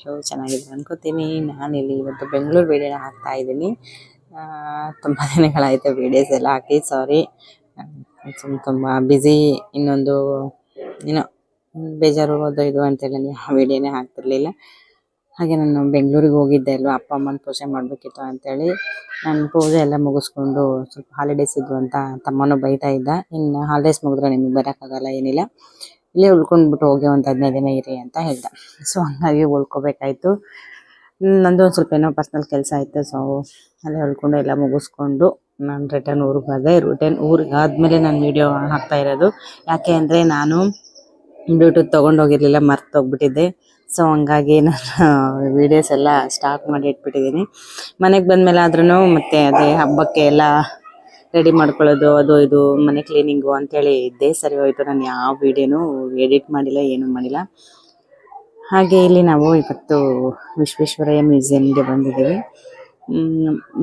ಎಲ್ಲರೂ ನಾನು ಅನ್ಕೋತೀನಿ. ನಾನಿಲ್ಲಿ ಇವತ್ತು ಬೆಂಗಳೂರು ವೀಡಿಯೋನ ಹಾಕ್ತಾ ಇದ್ದೀನಿ. ತುಂಬ ದಿನಗಳಾಯಿತು ವೀಡಿಯೋಸ್ ಎಲ್ಲ ಹಾಕಿ ಸಾರಿ ತುಂಬ ಬ್ಯುಸಿ ಇನ್ನೊಂದು ಏನೋ ಬೇಜಾರು ಹೋದೋ ಇದು ಅಂತೇಳಿ ವಿಡಿಯೋನೇ ಹಾಕ್ತಿರ್ಲಿಲ್ಲ. ಹಾಗೆ ನಾನು ಬೆಂಗಳೂರಿಗೆ ಹೋಗಿದ್ದೆ ಅಲ್ವಾ, ಅಪ್ಪ ಅಮ್ಮನ ಪೂಜೆ ಮಾಡಬೇಕಿತ್ತು ಅಂತೇಳಿ. ನಾನು ಪೂಜೆ ಎಲ್ಲ ಮುಗಿಸ್ಕೊಂಡು ಸ್ವಲ್ಪ ಹಾಲಿಡೇಸ್ ಇದ್ವು ಅಂತ ತಮ್ಮನೂ ಬೈತಾ ಇದ್ದ. ಇನ್ನು ಹಾಲಿಡೇಸ್ ಮುಗಿದ್ರೆ ನಿಮಗೆ ಬರೋಕ್ಕಾಗಲ್ಲ ಏನಿಲ್ಲ. ಇಲ್ಲೇ ಉಳ್ಕೊಂಡ್ಬಿಟ್ಟು ಹೋಗಿ ಒಂದು ಹದಿನೈದು ದಿನ ಇರಿ ಅಂತ ಹೇಳ್ದ. ಸೊ ಹಂಗಾಗಿ ಉಳ್ಕೋಬೇಕಾಯ್ತು. ನಂದು ಒಂದು ಸ್ವಲ್ಪ ಏನೋ ಪರ್ಸ್ನಲ್ ಕೆಲಸ ಆಯಿತು. ಸೊ ಅಲ್ಲೇ ಉಳ್ಕೊಂಡು ಎಲ್ಲ ಮುಗಿಸ್ಕೊಂಡು ನಾನು ರಿಟರ್ನ್ ಊರಿಗೆ ಬಂದೆ ರಿಟರ್ನ್ ಊರಿಗೆ ಆದಮೇಲೆ ನಾನು ವಿಡಿಯೋ ಹಾಕ್ತಾ ಇರೋದು. ಯಾಕೆ ಅಂದರೆ ನಾನು ಬ್ಲೂಟೂತ್ ಮರ್ತು ಹೋಗ್ಬಿಟ್ಟಿದ್ದೆ. ಸೊ ಹಂಗಾಗಿ ನಾನು ವಿಡಿಯೋಸ್ ಎಲ್ಲ ಸ್ಟಾಪ್ ಮಾಡಿ ಇಟ್ಬಿಟ್ಟಿದ್ದೀನಿ. ಮನೆಗೆ ಬಂದ್ಮೇಲೆ ಆದ್ರೂ ಮತ್ತೆ ಅದೇ ಹಬ್ಬಕ್ಕೆ ಎಲ್ಲ ರೆಡಿ ಮಾಡ್ಕೊಳ್ಳೋದು, ಅದು, ಇದು, ಮನೆ ಕ್ಲೀನಿಂಗು ಅಂತೇಳಿ ಇದ್ದೇ ಸರಿ ಹೋಯ್ತು. ನಾನು ಯಾವ ವಿಡಿಯೋನು ಎಡಿಟ್ ಮಾಡಿಲ್ಲ, ಏನು ಮಾಡಿಲ್ಲ. ಹಾಗೆ ಇಲ್ಲಿ ನಾವು ಇವತ್ತು ವಿಶ್ವೇಶ್ವರಯ್ಯ ಮ್ಯೂಸಿಯಂಗೆ ಬಂದಿದ್ದೀವಿ.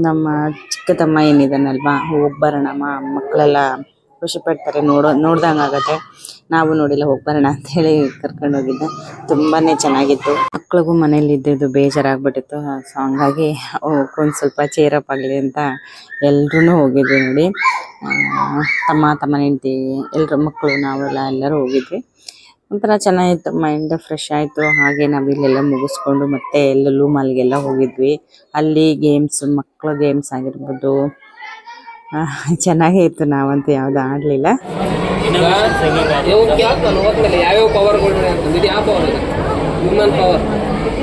ನಮ್ಮ ಚಿಕ್ಕ ತಮ್ಮ ಏನಿದಾನಲ್ವಾ ಹೋಗಿ ಬರೋಣಮ್ಮ ಮಕ್ಕಳೆಲ್ಲ ಖುಷಿ ಪಡ್ತಾರೆ, ನೋಡೋ, ನೋಡ್ದಂಗೆ ಆಗುತ್ತೆ. ನಾವು ನೋಡಿಲ್ಲ, ಹೋಗಿ ಬರೋಣ ಅಂತ ಹೇಳಿ ಕರ್ಕೊಂಡು ಹೋಗಿದ್ದೆ. ತುಂಬಾನೇ ಚೆನ್ನಾಗಿತ್ತು. ಮಕ್ಳಿಗೂ ಮನೇಲಿ ಇದ್ದಿದ್ದು ಬೇಜಾರಾಗ್ಬಿಟ್ಟಿತ್ತು. ಸೊ ಹಂಗಾಗಿ ಒಂದು ಸ್ವಲ್ಪ ಚೇರಪ್ ಆಗ್ಲಿ ಅಂತ ಎಲ್ರೂ ಹೋಗಿದ್ವಿ ನೋಡಿ. ತಮ್ಮ ತಮ್ಮ ಹೆಂಡತಿ, ಎಲ್ರು ಮಕ್ಕಳು ನಾವೆಲ್ಲ ಎಲ್ಲರೂ ಹೋಗಿದ್ವಿ. ಒಂಥರ ಚೆನ್ನಾಗಿತ್ತು ಮೈಂಡ್ ಫ್ರೆಶ್ ಆಯಿತು. ಹಾಗೆ ನಾವು ಇಲ್ಲೆಲ್ಲ ಮುಗಿಸ್ಕೊಂಡು ಮತ್ತೆ ಎಲ್ಲೆಲ್ಲೂ ಮಾಲ್ಗೆಲ್ಲ ಹೋಗಿದ್ವಿ. ಅಲ್ಲಿ ಗೇಮ್ಸ್ ಮಕ್ಕಳ ಗೇಮ್ಸ್ ಆಗಿರ್ಬೋದು ಚೆನ್ನಾಗೇ ಇತ್ತು ನಾವಂತೂ ಯಾವುದು ಆಡಲಿಲ್ಲ. ಯಾವ್ಯಾವ ಪವರ್ಗಳು ಅಂತ. ಇದು ಯಾವ ಪವರ್ ಇದು ಹ್ಯೂಮನ್ ಪವರ್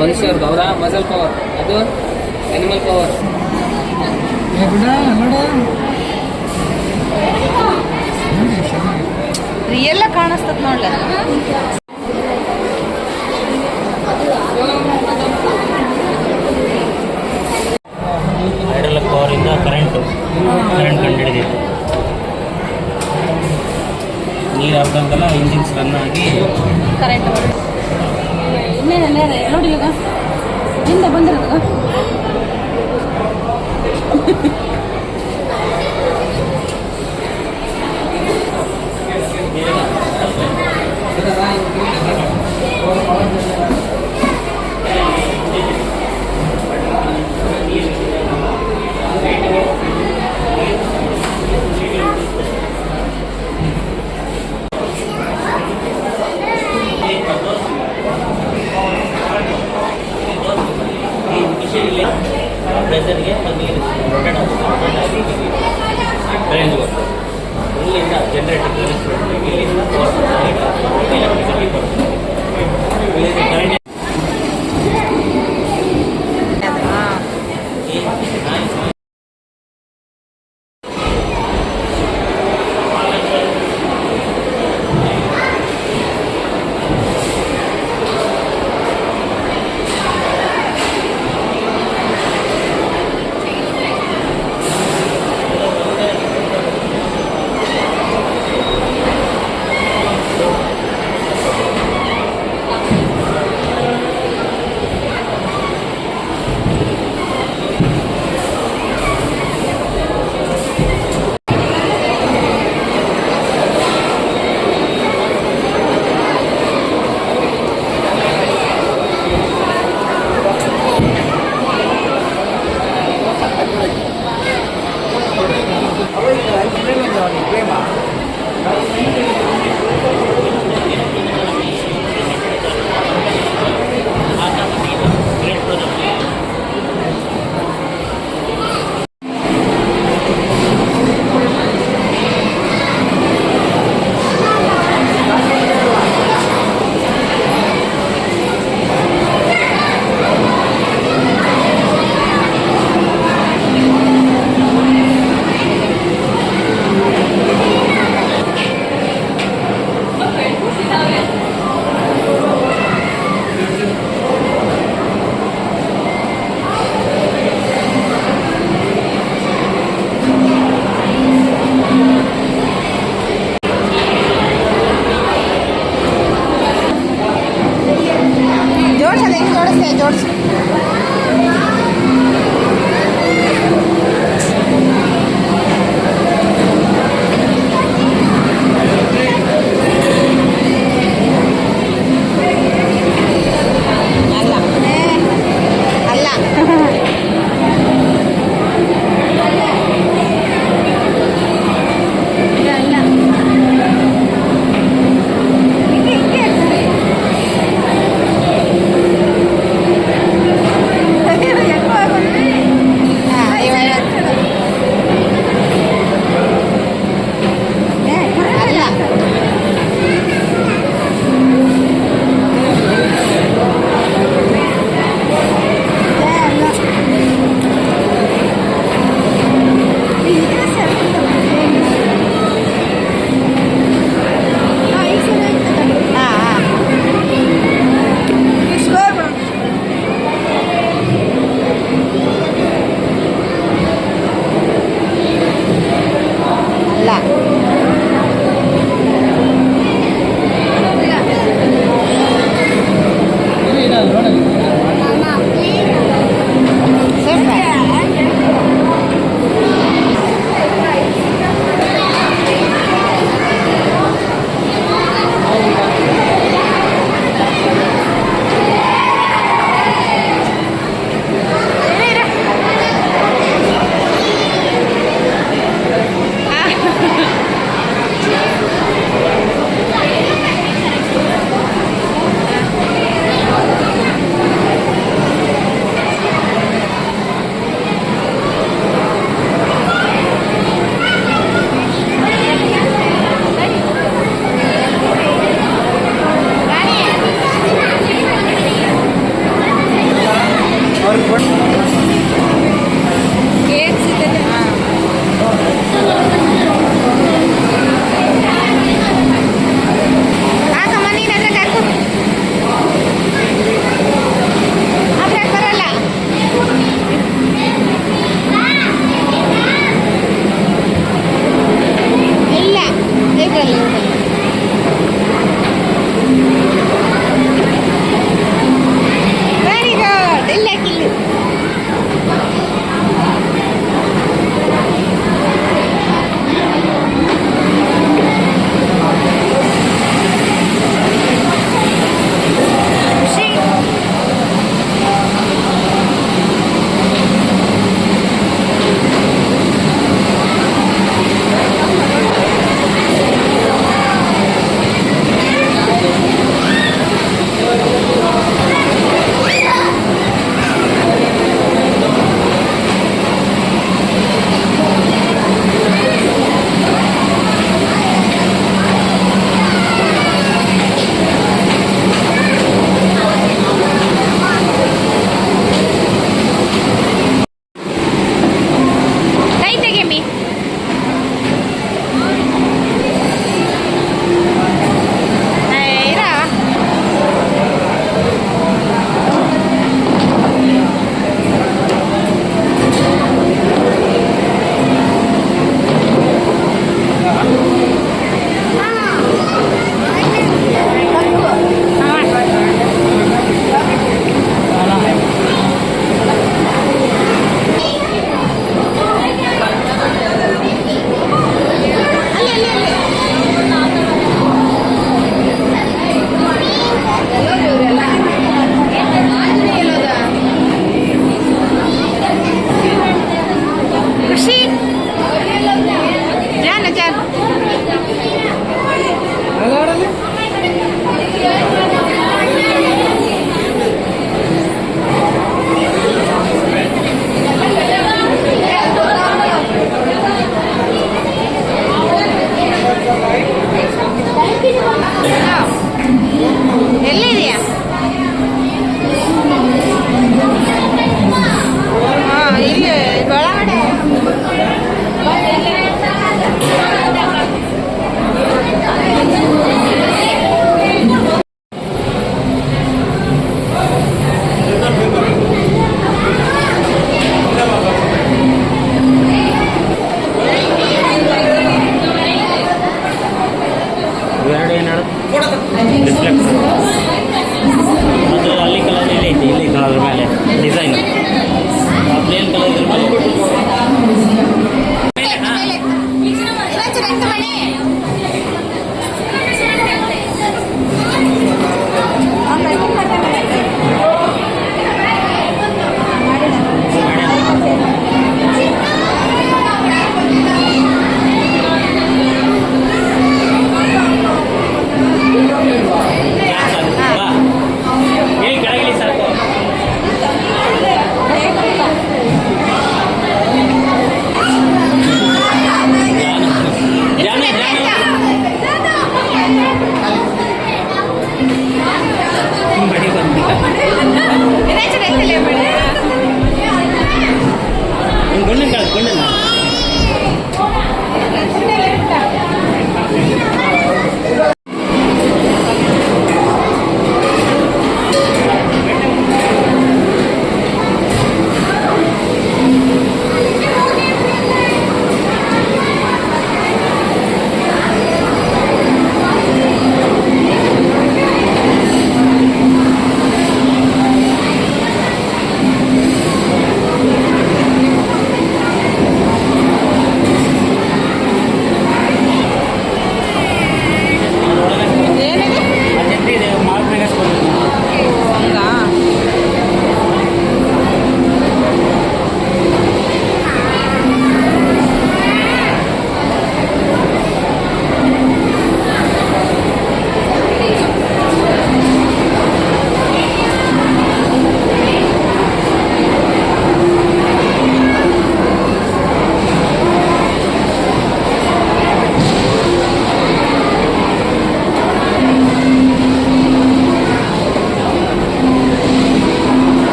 ಮನುಷ್ಯರ್ದು ಮಸಲ್ ಪವರ್ ಅದು ಅನಿಮಲ್ ಪವರ್ ರಿಯಲ್ ಕಾಣಿಸ್ತದ ನೋಡ್ಲ? ಹೈಡ್ರಲಿಕ್ ಪವರಿಂದ ಕರೆಂಟು ಕರೆಂಟ್ ಕಂಡುಹಿಡಿದಿತ್ತು ನೀರು ಹಾಕ್ದಂಗೆಲ್ಲ ಇಂಜಿನ್ಸ್ ರನ್ ಆಗಿ ಇನ್ನೇನೇ ನೋಡಿ ಈಗ ಹಿಂದೆ ಬಂದಿರೋದು?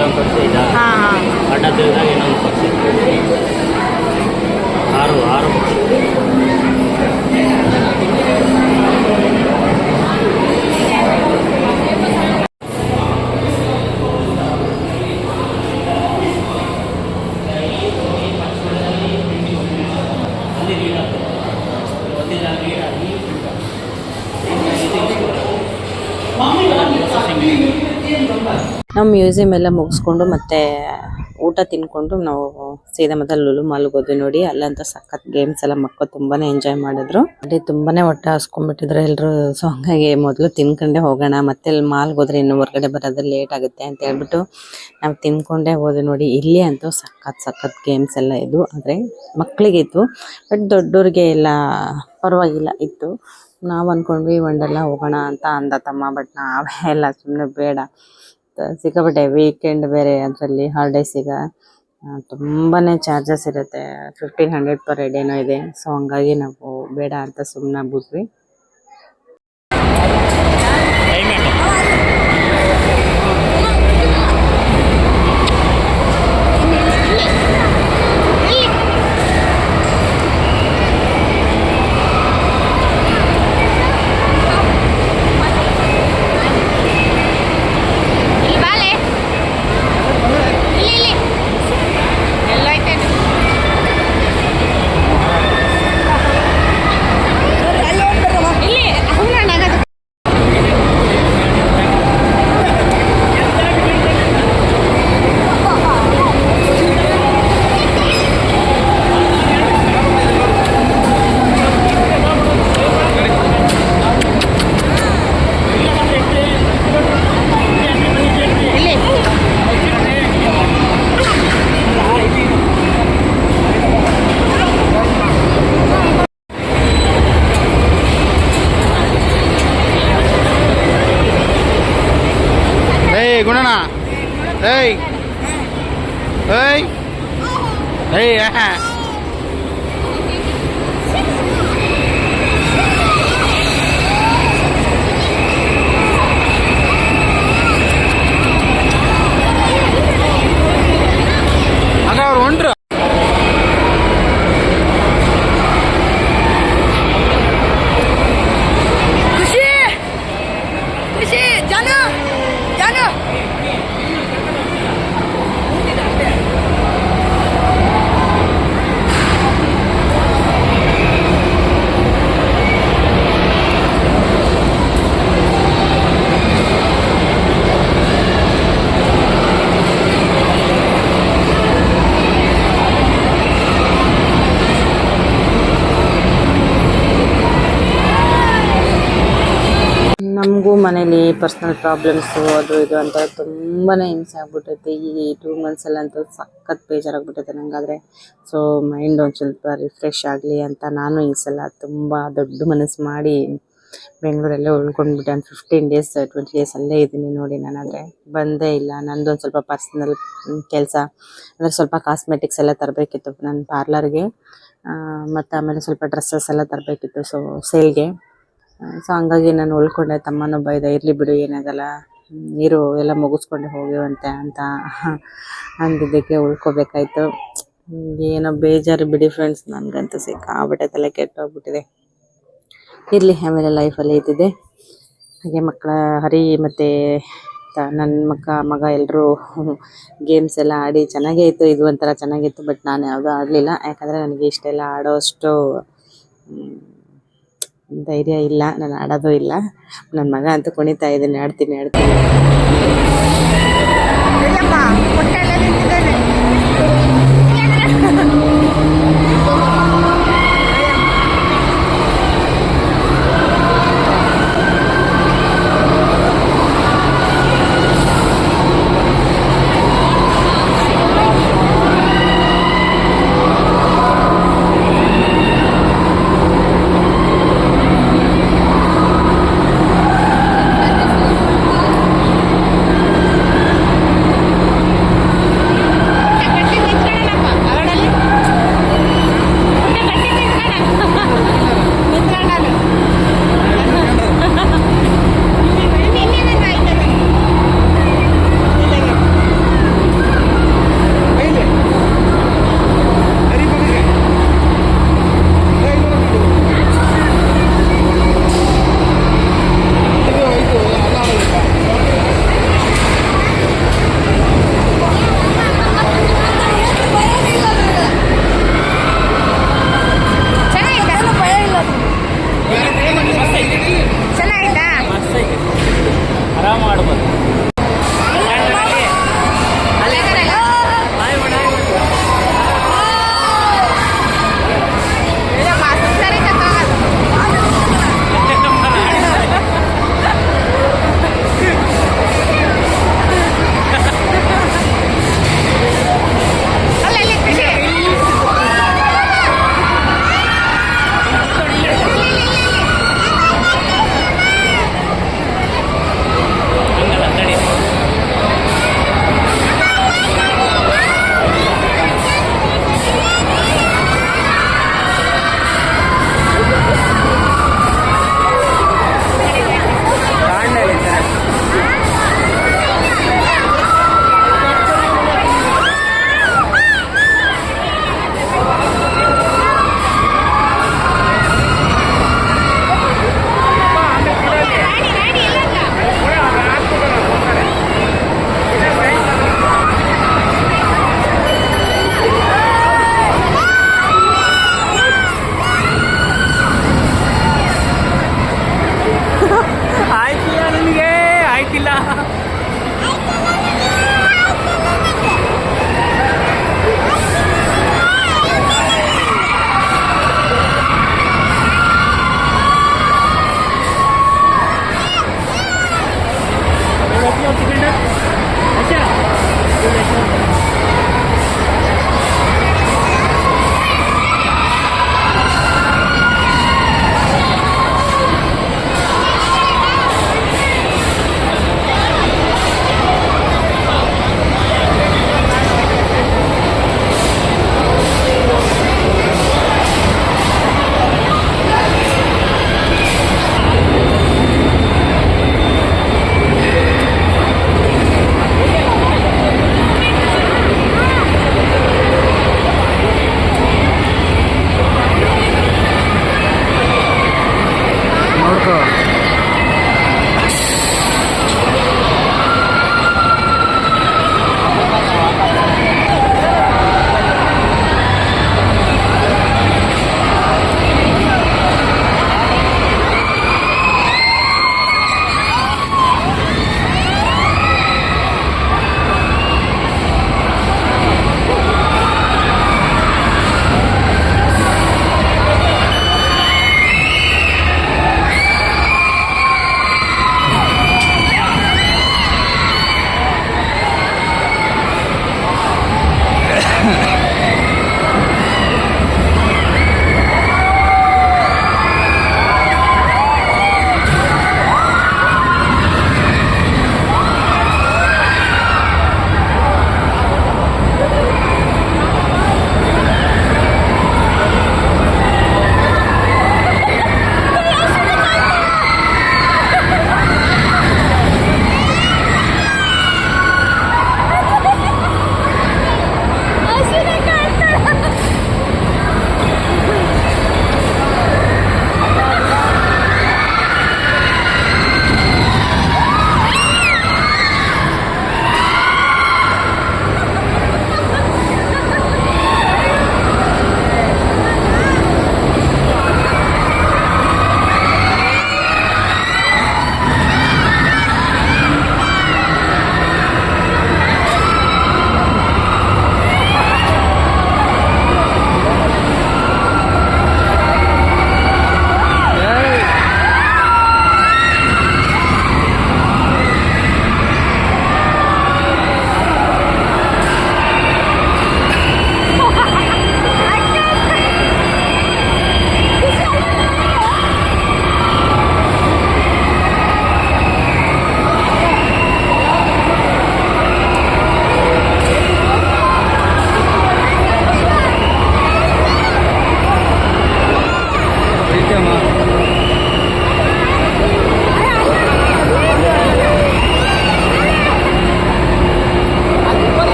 ಇನ್ನೊಂದು ಪಕ್ಷಿ ಇದೆ? ಅಡ್ಡ ತಿರುಗಾಗ ಇನ್ನೊಂದು ಪಕ್ಷಿ ಆರು ಆರು ಪಕ್ಷಿ ನಾವು ಮ್ಯೂಸಿಯಂ ಎಲ್ಲ ಮುಗಿಸ್ಕೊಂಡು ಮತ್ತೆ ಊಟ ತಿನ್ಕೊಂಡು ನಾವು ಸೀದಾ ಮತ್ತೆ ಲುಲು ಮಾಲ್ಗೆ ಹೋದ್ವಿ ನೋಡಿ, ಅಲ್ಲಂತ ಸಖತ್ ಗೇಮ್ಸ್ ಎಲ್ಲ ಮಕ್ಕಳು ತುಂಬಾನೇ ಎಂಜಾಯ್ ಮಾಡಿದ್ರು. ಅಲ್ಲಿ ತುಂಬಾನೇ ಹೊಟ್ಟೆ ಹಸ್ಕೊಂಡ್ಬಿಟ್ಟಿದ್ರು ಎಲ್ಲರೂ ಸೊ ಹಂಗಾಗಿ ಮೊದಲು ತಿನ್ಕೊಂಡೆ ಹೋಗೋಣ, ಮತ್ತೆ ಅಲ್ಲಿ ಮಾಲ್ಗೆ ಹೋದ್ರೆ ಇನ್ನು ಹೊರಗಡೆ ಬರೋದು ಲೇಟ್ ಆಗುತ್ತೆ ಅಂತ ಹೇಳ್ಬಿಟ್ಟು ನಾವು ತಿನ್ಕೊಂಡೇ ಹೋದ್ವಿ ನೋಡಿ. ಇಲ್ಲಿ ಅಂತೂ ಸಖತ್ ಸಖತ್ ಗೇಮ್ಸ್ ಎಲ್ಲ ಇದ್ವು. ಆದರೆ ಮಕ್ಕಳಿಗೆ ಇತ್ತು ಬಟ್ ದೊಡ್ಡೋರಿಗೆ ಎಲ್ಲ ಪರವಾಗಿಲ್ಲ, ಇತ್ತು. ನಾವು ಅನ್ಕೊಂಡ್ವಿ ಒಂಡೆಲ್ಲ ಹೋಗೋಣ ಅಂತ ಅಂದ ತಮ್ಮ ಬಟ್ ನಾವೇ ಎಲ್ಲ ಸುಮ್ಮನೆ ಬೇಡ. ಸಿಕ್ಕಾಪಟ್ಟೆ ವೀಕೆಂಡ್ ಬೇರೆ ಅದರಲ್ಲಿ ಈಗ ತುಂಬಾನೇ ಚಾರ್ಜಸ್ ಇರುತ್ತೆ. ಫಿಫ್ಟೀನ್ ಹಂಡ್ರೆಡ್ ಪರ್ ಹೆಡ್ ಏನೋ ಇದೆ. ಸೊ ಹಂಗಾಗಿ ನಾವು ಬೇಡ ಅಂತ ಸುಮ್ಮನೆ ಪರ್ಸ್ನಲ್ ಪ್ರಾಬ್ಲಮ್ಸು ಅದು ಇದು ಅಂತ ತುಂಬಾನೇ ಹಿಂಸೆ ಆಗ್ಬಿಟ್ಟೈತೆ. ಈ ಟೂ ಮಂತ್ಸಲ್ಲಂತೂ ಸಖತ್ ಬೇಜಾರಾಗ್ಬಿಟ್ಟೈತೆ ನಂಗಾದ್ರೆ. ಸೊ ಮೈಂಡ್ ಒಂದು ಸ್ವಲ್ಪ ರಿಫ್ರೆಶ್ ಆಗಲಿ ಅಂತ ನಾನು ಈ ಸಲ ತುಂಬ ದೊಡ್ಡ ಮನಸ್ಸು ಮಾಡಿ ಬೆಂಗಳೂರಲ್ಲೇ ಉಳ್ಕೊಂಡ್ಬಿಟ್ಟೆ. ಒಂದು ಫಿಫ್ಟೀನ್ ಡೇಸ್ ಟ್ವೆಂಟಿ ಡೇಸ್ ಅಲ್ಲೇ ಇದ್ದೀನಿ ನೋಡಿ ನಾನಾದರೆ. ಬಂದೇ ಇಲ್ಲ. ನಂದೊಂದು ಸ್ವಲ್ಪ ಪರ್ಸ್ನಲ್ ಕೆಲಸ ಅಂದರೆ ಸ್ವಲ್ಪ ಕಾಸ್ಮೆಟಿಕ್ಸ್ ಎಲ್ಲ ತರಬೇಕಿತ್ತು ನನ್ನ ಪಾರ್ಲರ್ಗೆ ಮತ್ತು ಆಮೇಲೆ ಸ್ವಲ್ಪ ಡ್ರೆಸ್ಸಸ್ ಎಲ್ಲ ತರಬೇಕಿತ್ತು ಸೊ ಸೇಲ್ಗೆ ಸೊ ಹಂಗಾಗಿ ನಾನು ಉಳ್ಕೊಂಡೆ ತಮ್ಮನ ಬೈದ ಇರಲಿ ಬಿಡು ಏನಾಗಲ್ಲ ನೀರು ಎಲ್ಲ ಮುಗಿಸ್ಕೊಂಡೆ ಹೋಗಿವಂತೆ ಅಂತ ಅಂದಿದ್ದಕ್ಕೆ ಉಳ್ಕೋಬೇಕಾಯ್ತು. ಏನೋ ಬೇಜಾರು ಬಿಡಿ ಫ್ರೆಂಡ್ಸ್ ನನಗಂತೂ ಸಿಕ್ಕಾಬಿಟ್ಟೆ ತಲೆ ಕೆಟ್ಟೋಗ್ಬಿಟ್ಟಿದೆ ಇರಲಿ ಆಮೇಲೆ ಲೈಫಲ್ಲಿ ಇದ್ದಿದೆ ಹಾಗೆ ಮಕ್ಕಳ ಹರಿ ಮತ್ತು ನನ್ನ ಮಕ್ಕ ಮಗ ಎಲ್ಲರೂ ಗೇಮ್ಸ್ ಎಲ್ಲ ಆಡಿ ಚೆನ್ನಾಗೇ ಇತ್ತು ಇದು ಒಂಥರ ಚೆನ್ನಾಗಿತ್ತು ಬಟ್ ನಾನು ಯಾವುದೂ ಆಡಲಿಲ್ಲ. ಯಾಕಂದರೆ ನನಗೆ ಇಷ್ಟೆಲ್ಲ ಆಡೋಷ್ಟು ಹ್ಮ್, ಧೈರ್ಯ ಇಲ್ಲ ನಾನು ಆಡೋದು ಇಲ್ಲ. ನನ್ನ ಮಗ ಅಂತ ಕುಣಿತಾ ಇದ್ದೀನಿ ಆಡ್ತೀನಿ ಆಡ್ತೀನಿ.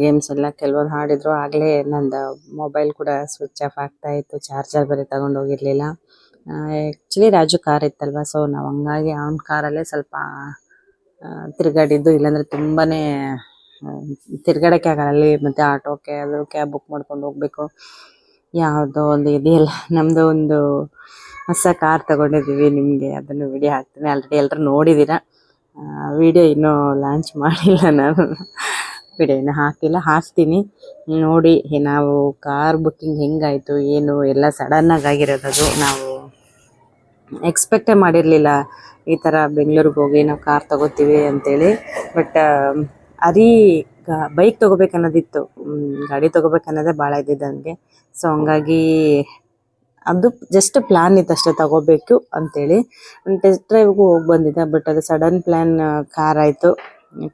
ಗೇಮ್ಸ್ ಎಲ್ಲ ಕೆಲವೊಂದು ಆಡಿದ್ರು ಆಗ್ಲೇ ನಂದು ಮೊಬೈಲ್ ಕೂಡ ಸ್ವಿಚ್ ಆಫ್ ಆಗ್ತಾ ಇತ್ತು. ಚಾರ್ಜರ್ ಬೇರೆ ತಗೊಂಡು ಹೋಗಿರ್ಲಿಲ್ಲ. ಆ್ಯಕ್ಚುಲಿ ರಾಜು ಕಾರ್ ಇತ್ತಲ್ವಾ? ಸೊ ನಾವು ಹಂಗಾಗಿ ಅವ್ನ ಕಾರಲ್ಲೇ ಸ್ವಲ್ಪ ತಿರುಗಾಡಿದ್ದು. ಇಲ್ಲಾಂದ್ರೆ ತುಂಬಾನೇ ತಿರ್ಗಾಡಕ್ಕೆ ಆಗಲ್ಲ. ಅಲ್ಲಿ ಮತ್ತೆ ಆಟೋಕ್ಕೆ ಅದು ಕ್ಯಾಬ್ ಬುಕ್ ಮಾಡ್ಕೊಂಡು ಹೋಗ್ಬೇಕು. ಯಾವುದೋ ಒಂದು ಇದೆಯಲ್ಲ. ನಮ್ದು ಒಂದು ಹೊಸ ಕಾರ್ ತಗೊಂಡಿದ್ದೀವಿ ನಿಮಗೆ. ಅದನ್ನು ವಿಡಿಯೋ ಹಾಕ್ತೀನಿ. ಆಲ್ರೆಡಿ ಎಲ್ಲರೂ ನೋಡಿದ್ದೀರಾ? ವಿಡಿಯೋ ಇನ್ನೂ ಲಾಂಚ್ ಮಾಡಿಲ್ಲ ನಾನು. ಇನ್ನೂ ಹಾಕಿಲ್ಲ, ಹಾಕ್ತೀನಿ. ನೋಡಿ ನಾವು ಕಾರ್ ಬುಕ್ಕಿಂಗ್ ಹೆಂಗಾಯಿತು, ಏನು, ಎಲ್ಲ ಸಡನ್ನಾಗಿ ಆಗಿರೋದು ಅದು. ನಾವು ಎಕ್ಸ್ಪೆಕ್ಟೇ ಮಾಡಿರಲಿಲ್ಲ ಈ ಥರ ಬೆಂಗಳೂರಿಗೆ ಹೋಗಿ ನಾವು ಕಾರ್ ತಗೋತೀವಿ ಅಂತೇಳಿ. But aari bike ತೊಗೋಬೇಕನ್ನೋದಿತ್ತು. ಗಾಡಿ ತೊಗೋಬೇಕನ್ನೋದೇ ಭಾಳ ಇದ್ದಿದ್ದು ನನಗೆ. ಸೊ ಹಂಗಾಗಿ ಅದು ಜಸ್ಟ್ ಪ್ಲ್ಯಾನ್ ಇತ್ತು ಅಷ್ಟೇ, ತಗೋಬೇಕು ಅಂತೇಳಿ. ಟೆಸ್ಟ್ ಡ್ರೈವ್ಗೂ ಹೋಗಿ ಬಂದಿದ್ದೆ ಬಟ್ ಅದು ಸಡನ್ ಪ್ಲ್ಯಾನ್ ಕಾರ್ ಆಯಿತು.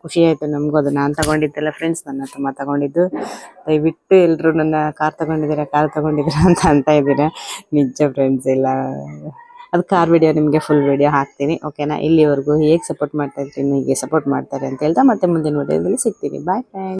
ಖುಷಿ ಆಯಿತು, ನಮಗೂ ಅದು. ನಾನು ತಗೊಂಡಿದ್ದೆಲ್ಲ ಫ್ರೆಂಡ್ಸ್ ನನ್ನ ತುಂಬ ತಗೊಂಡಿದ್ದು. ದಯವಿಟ್ಟು ಎಲ್ಲರೂ ನನ್ನ ಕಾರ್ ತಗೊಂಡಿದ್ದೀರಾ ಕಾರ್ ತಗೊಂಡಿದ್ದೀರಾ ಅಂತ ಅಂತ ಇದ್ದೀರಾ. ನಿಜ ಫ್ರೆಂಡ್ಸ್ ಇಲ್ಲ ಅದು ಕಾರ್ ವಿಡಿಯೋ ನಿಮಗೆ ಫುಲ್ ವಿಡಿಯೋ ಹಾಕ್ತೀನಿ ಓಕೆನಾ ಇಲ್ಲಿವರೆಗೂ ಹೇಗೆ ಸಪೋರ್ಟ್ ಮಾಡ್ತಾ ಇರ್ತೀನಿ, ಹೀಗೆ ಸಪೋರ್ಟ್ ಮಾಡ್ತಾರೆ ಅಂತ ಹೇಳ್ತಾ ಮತ್ತೆ ಮುಂದಿನ ವಿಡಿಯೋದಲ್ಲಿ ಸಿಗ್ತೀನಿ. Bye friends